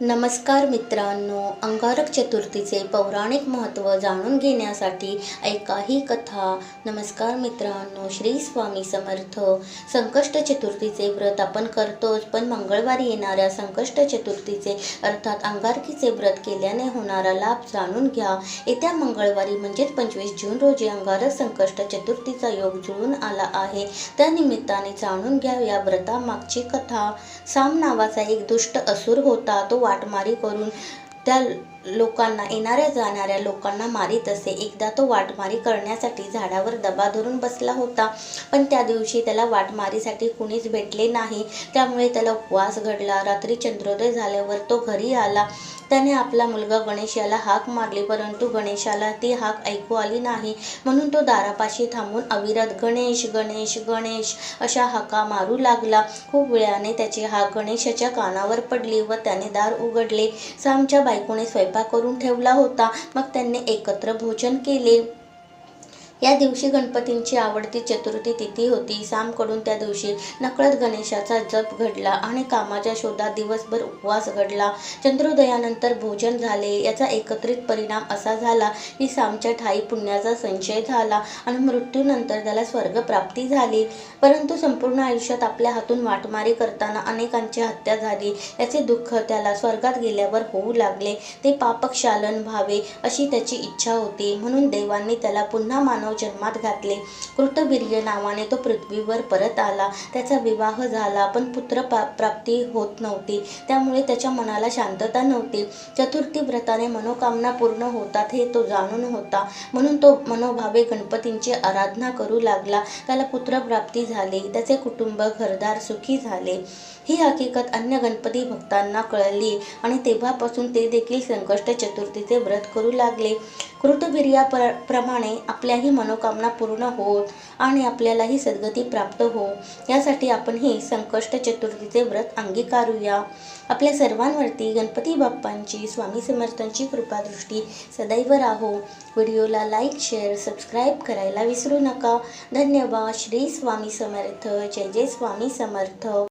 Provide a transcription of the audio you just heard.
नमस्कार मित्रांनो अंगारक चतुर्थीचे पौराणिक महत्त्व जाणून घेण्यासाठी ऐका ही कथा. नमस्कार मित्रांनो श्री स्वामी समर्थ. संकष्ट चतुर्थीचे व्रत आपण करतोच पण मंगळवारी येणाऱ्या संकष्ट चतुर्थीचे अर्थात अंगारकीचे व्रत केल्याने होणारा लाभ जाणून घ्या. येत्या मंगळवारी म्हणजेच पंचवीस जून रोजी अंगारक संकष्ट चतुर्थीचा योग जुळून आला आहे. त्या निमित्ताने जाणून घ्या या व्रतामागची कथा. साम नावाचा एक दुष्ट असुर होता तो वाटमारी करून त्या लोकांना येणाऱ्या जाणाऱ्या लोकांना मारीत असे. एकदा तो वाटमारी करण्यासाठी झाडावर दबा धरून बसला होता पण त्या दिवशी त्याला वाटमारीसाठी कुणीच भेटले नाही. त्यामुळे त्याला उपवास घडला. रात्री चंद्रोदय झाल्यावर तो घरी आला. त्याने आपला मुलगा गणेश याला हाक मारली परंतु गणेशाला ती हाक ऐकू आली नाही. म्हणून तो दारापाशी थांबून अविरत गणेश गणेश गणेश अशा हाका मारू लागला. खूप वेळाने त्याची हाक गणेशाच्या कानावर पडली व त्याने दार उघडले. सामच्या बायकोने स्वयंपाक करून ठेवला होता. मग त्यांनी एकत्र भोजन केले. या दिवशी गणपतींची आवडती चतुर्थी तिथी होती. सामकडून त्या दिवशी नकळत गणेशाचा जप घडला आणि कामाच्या शोधात दिवसभर उपवास घडला. चंद्रोदयानंतर भोजन झाले. याचा एकत्रित परिणाम असा झाला की सामच्या ठाई पुण्याचा संचय झाला आणि मृत्यूनंतर त्याला स्वर्गप्राप्ती झाली. परंतु संपूर्ण आयुष्यात आपल्या हातून वाटमारी करताना अनेकांची हत्या झाली. याचे दुःख त्याला स्वर्गात गेल्यावर होऊ लागले. ते पापक्षालन व्हावे अशी त्याची इच्छा होती. म्हणून देवांनी त्याला पुन्हा मानव जन्मात घातले. कृतवीर्य नावाने तो पृथ्वीवर परत आला. त्याचा विवाह झाला पण पुत्र प्राप्ती होत नव्हती. त्यामुळे त्याच्या मनाला शांतता नव्हती. चतुर्थी व्रताने मनोकामना पूर्ण होतात हे तो जाणून होता. म्हणून तो मनोभावे गणपतींची आराधना करू लागला. त्याला पुत्रप्राप्ती झाली. त्याचे कुटुंब घरदार सुखी झाले. ही हकीकत अन्य गणपती भक्तांना कळली आणि तेव्हापासून ते देखील संकष्ट चतुर्थीचे व्रत करू लागले. कृतवीर्याप्रमाणे आपल्याही मनोकामना पूर्ण होत आणि आपल्यालाही सद्गती प्राप्त हो. यासाठी आपण ही संकष्ट चतुर्थीचे व्रत अंगीकारूया. आपल्या सर्वांवरती गणपती बाप्पांची स्वामी समर्थांची कृपादृष्टी सदैव राहो. व्हिडिओला लाईक शेअर सबस्क्राईब करायला विसरू नका. धन्यवाद. श्री स्वामी समर्थ. जय जय स्वामी समर्थ.